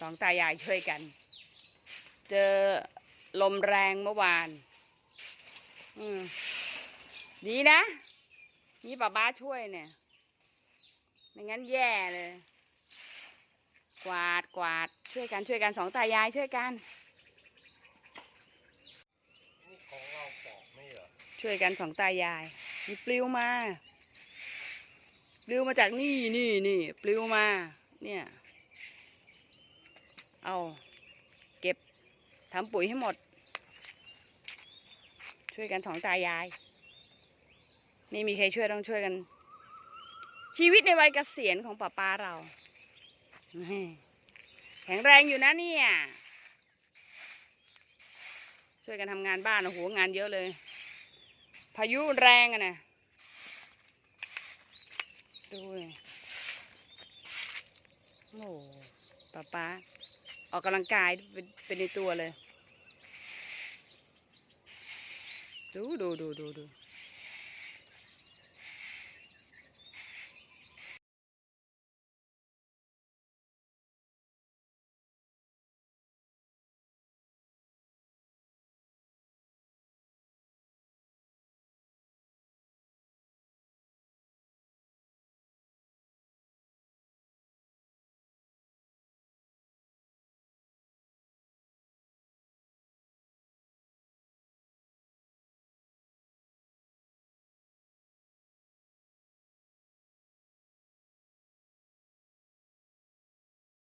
สองตายายช่วยกัน เจอลมแรงเมื่อวาน อืมดีนะ นี่ป้าบ้าช่วยเนี่ย ไม่งั้นแย่เลย กวาดกวาดช่วยกันช่วยกันสองตายายช่วยกัน นี่ของเราปอกไม่เหรอ ช่วยกันสองตายายมีปลิวมา ปลิวมาจากนี่นี่นี่ปลิวมา เนี่ย เอาเก็บทำปุ๋ยให้หมด ช่วยกันสองตายายนี่มีใครช่วยต้องช่วยกัน ชีวิตในวัยเกษียณของป้าป้าเราแหม่แข็งแรงอยู่นะเนี่ย ช่วยกันทำงานบ้านโอ้โหงานเยอะเลย พายุแรงอะนะดูเลยโอ้ป้าป้า ออกกำลังกายเป็นเป็นในตัวเลย ดูดูดูดูดู